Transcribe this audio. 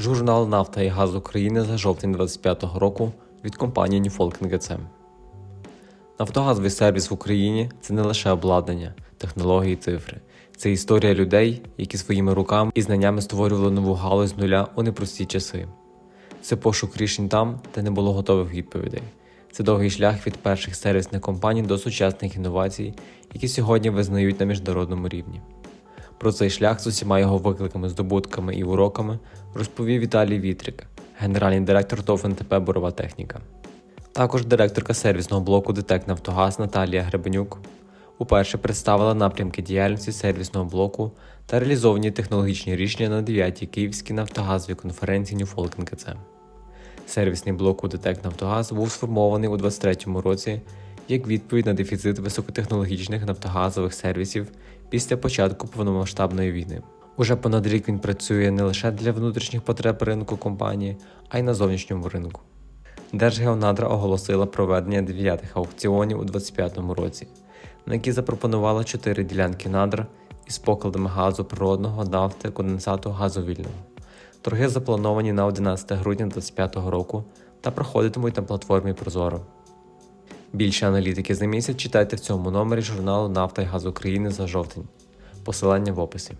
Журнал Нафта і газ України за жовтень 2025 року від компанії Newfolk ГЦ. Нафтогазовий сервіс в Україні це не лише обладнання, технології, цифри. Це історія людей, які своїми руками і знаннями створювали нову галузь нуля у непрості часи. Це пошук рішень там, де не було готових відповідей. Це довгий шлях від перших сервісних компаній до сучасних інновацій, які сьогодні визнають на міжнародному рівні. Про цей шлях з усіма його викликами, здобутками і уроками розповів Віталій Вітрик, генеральний директор ТОВ НТП Борова техніка. Також директорка сервісного блоку ДТЕК Нафтогаз Наталія Гребенюк уперше представила напрямки діяльності сервісного блоку та реалізовані технологічні рішення на 9-й Київській нафтогазовій конференції Ньюфолкен КЦ. Сервісний блок у ДТЕК Нафтогаз був сформований у 2023 році як відповідь на дефіцит високотехнологічних нафтогазових сервісів після початку повномасштабної війни. Уже понад рік він працює не лише для внутрішніх потреб ринку компанії, а й на зовнішньому ринку. Держгеонадра оголосила проведення дев'ятих аукціонів у 2025 році, на які запропонувала чотири ділянки надр із покладами газу природного, нафти, конденсату, газу вільного. Торги заплановані на 11 грудня 2025 року та проходитимуть на платформі Прозоро. Більше аналітики за місяць читайте в цьому номері журналу Нафта і Газ України за жовтень. Посилання в описі.